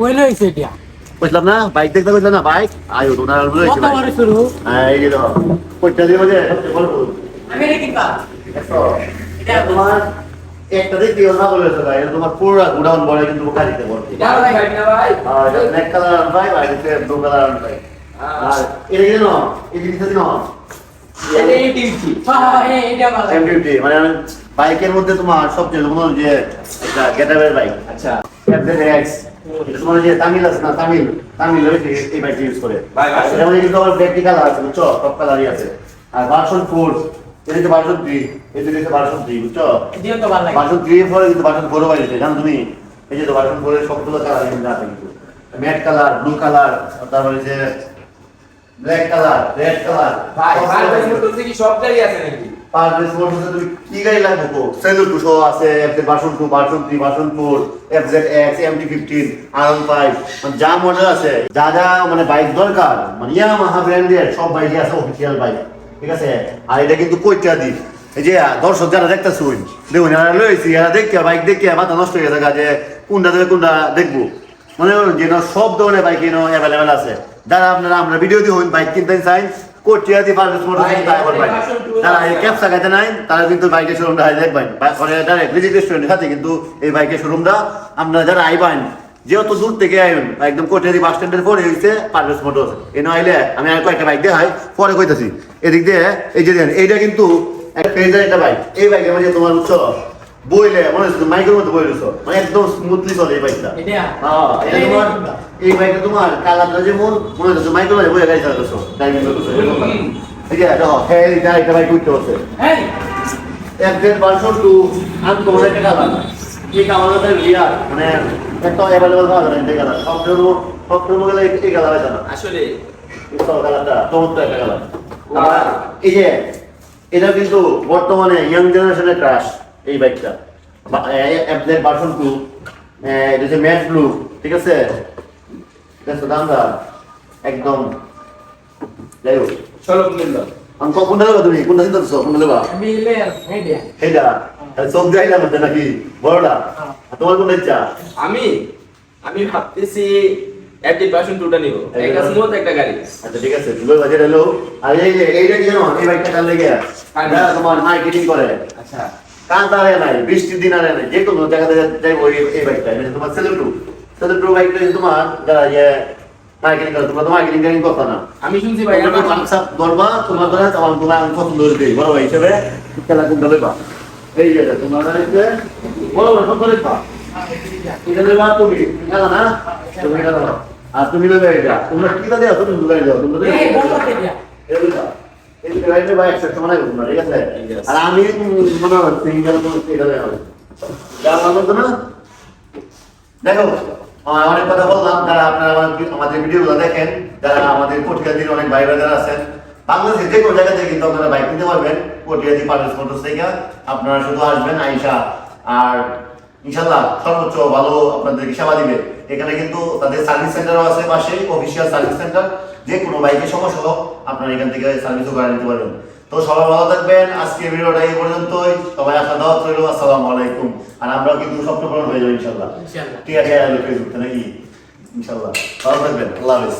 কই লইছে এটা? বুঝলাম না বাইক দেখতে বুঝলাম না বাইক? আয়ো তোমার আর বুঝেছি কত বড় শুরু? এই যে দেখো কইটা দিয়ে মধ্যে। আমি এটা কিনবা? এটা তোমার একটা দিক দিয়ে না বলেছ ভাই এটা তোমার পুরো গোডাউন বড় কিন্তু বোকা দিতে ভালো ভাই না ভাই? আর ব্ল্যাক কালার আন ভাই আর এটা ব্লু কালার আন ভাই। আর এটা কি জানো? এই জিনিসটা জানো? এটা এই হ্যাঁ হ্যাঁ হ্যাঁ, এটা মানে বাইকের মধ্যে তোমার সবচেয়ে মনে হয় যে এটা গেটাবের বাইক আচ্ছা। এক্স এটা যে তামিল আছে না তামিল তামিল এই বাইক ইউজ করে। ভাই, ভাই। এটা মানে কিন্তু আমার ব্যাকটি কালার আছে বুঝছ? টপ কালারই আছে। আর ভার্সন ফোর এটা ভার্সন থ্রি এটা হচ্ছে ভার্সন থ্রি বুঝছ? দিও তো ভালো লাগে। ভার্সন থ্রি এর কিন্তু ভার্সন ফোরও বাইরেছে জানো তুমি? এই যে তো ভার্সন ফোরের সবগুলো কালার কিন্তু আছে কিন্তু। ম্যাট কালার ব্লু কালার তারপরে যে ব্ল্যাক কালার রেড কালার ভাই ভাই ভাই মোটর থেকে সব গাড়ি আছে নাকি? তুমি কি আছে ফিফটিন আর ফাইভ মানে যা মডেল আছে, যা যা মানে বাইক দরকার মানে ইয়ামাহা ব্র্যান্ডের সব বাইকই আছে অফিসিয়াল বাইক ঠিক আছে? আর এটা কিন্তু কইটা দিই এই যে, দর্শক যারা দেখতেছুন, দেখুন, এরা লইছি এরা দেখে বাইক দেখে মাথা নষ্ট হয়ে থাকা যে কোনটা কোনটা দেখব। মনে করুন যে, না, সব ধরনের বাইক এনে অ্যাভেলেবেল আছে। যারা আপনারা, আমরা ভিডিও দিয়ে বাইক কিনতে চাই কোটিয়া দিয়ে পারবেন মোটর ভাই, তাই করবেন ভার্সন এই। ক্যাপসা খাইতে নাই তারা কিন্তু বাইকের শোরুমটা হাই দেখবেন মানে ডাইরেক্ট ভিজিট রেস্টুরেন্টের সাথে কিন্তু এই বাইকের শোরুমটা আপনারা যারা আইবেন যেহেতু দূর থেকে আইবেন একদম কোটিয়ারি বাস স্ট্যান্ডের পরে হইছে পারভেজ মোটর এনে আইলে আমি আর কয়েকটা বাইক দেখাই পরে কইতাছি। এদিক দিয়ে এই যে দেখেন এইটা কিন্তু একটা বাইক এই বাইকের মধ্যে তোমার উচ্চ বইলে মনে হচ্ছে মাইকের মধ্যে বই রয়েছে। মানে একদম স্মুথলি চলে এই বাইকটা এটা? হ্যাঁ, এটা তোমার এই বাইকটা তোমার কালারটা যেমন মনে হচ্ছে মাইকেল মানে বইয়ে গাড়ি চালাতেছো ড্রাইভিং করতেছো যে দেখো হ্যাঁ এটা একটা বাইক উঠতে হচ্ছে এই একদের ভার্সন টু আনকমন একটা কালার এই কালারটা রিয়ার মানে একটা অ্যাভেলেবল পাওয়া যাবে এই কালার সব সব গেলে এই কালার আছে না। আসলে এই কালারটা চমৎকার একটা কালার এই যে এটা কিন্তু বর্তমানে ইয়াং জেনারেশনের ক্রাশ এই বাইকটা। অ্যাপদের ভার্সন টু এটা হচ্ছে ম্যাট ব্লু ঠিক আছে? একদম। যাই হোক। চলো আমি তুমি? কোনটা চিন্তা করছ কোনটা মধ্যে নাকি? বড়টা? তোমার কোনটা ইচ্ছা? আমি? আমি ভাবতেছি টুটা নিব। একটা স্মুথ একটা গাড়ি। আচ্ছা ঠিক আছে আর এই যে এইটা কি জানো? এই বাইকটা কার লেগে? তোমার মার্কেটিং করে। আচ্ছা। আরে নাই বৃষ্টির দিন আরে নাই যে কোনো জায়গাতে যাইবো এই এই বাইকটা এটা হচ্ছে তোমার সেলেটু সেলেটু বাইকটা হচ্ছে তোমার যারা ইয়ে মার্কেটিং করে। তোমরা তো মার্কেটিং টার্কেটিং করতো না। আমি শুনছি ভাই তোমরা কনসেপ্ট ধরবা তোমার ধরে তোমার তোমার আমি পছন্দ করে দিই বড় ভাই হিসেবে খেলা কোনটা লইবা। এই যে তোমরা ধরে বড় বড় সব করে পা এটা লইবা তুমি। খেলা না? তুমি এটা আর তুমি লইবে এটা। তোমরা কি দেওয়া তুমি লইবে তোমরা এই বন্ধ এটা আর আমি মনে দেখো অনেক কথা বললাম যারা আপনারা আমাদের- আমাদের ভিডিওগুলো দেখেন যারা আমাদের পটিয়াদির অনেক ভাই যারা আছেন বাংলাদেশের যে কোনো জায়গা থেকে কিন্তু আপনারা বাইক নিতে পারবেন। পটিয়াদি পারভেজ মোটরস আপনারা শুধু আসবেন আইসা আর ইনশাল্লাহ সর্বোচ্চ ভালো আপনাদেরকে সেবা দিবে। এখানে কিন্তু তাদের সার্ভিস সেন্টারও আছে পাশে অফিসিয়াল সার্ভিস সেন্টার যে কোনো বাইকের সমস্যা হোক আপনারা এখান থেকে সার্ভিসও করে নিতে পারবেন। তো সবাই ভালো থাকবেন। আজকে ভিডিওটা এই পর্যন্তই। সবাই আসা দাওয়াত রইল। আসসালামু আলাইকুম। আর আমরাও কিন্তু স্বপ্ন পূরণ হয়ে যাব ইনশাল্লাহ ঠিক আছে ফেসবুকতে নাকি? ইনশাল্লাহ ভালো থাকবেন। আল্লাহ হাফিজ।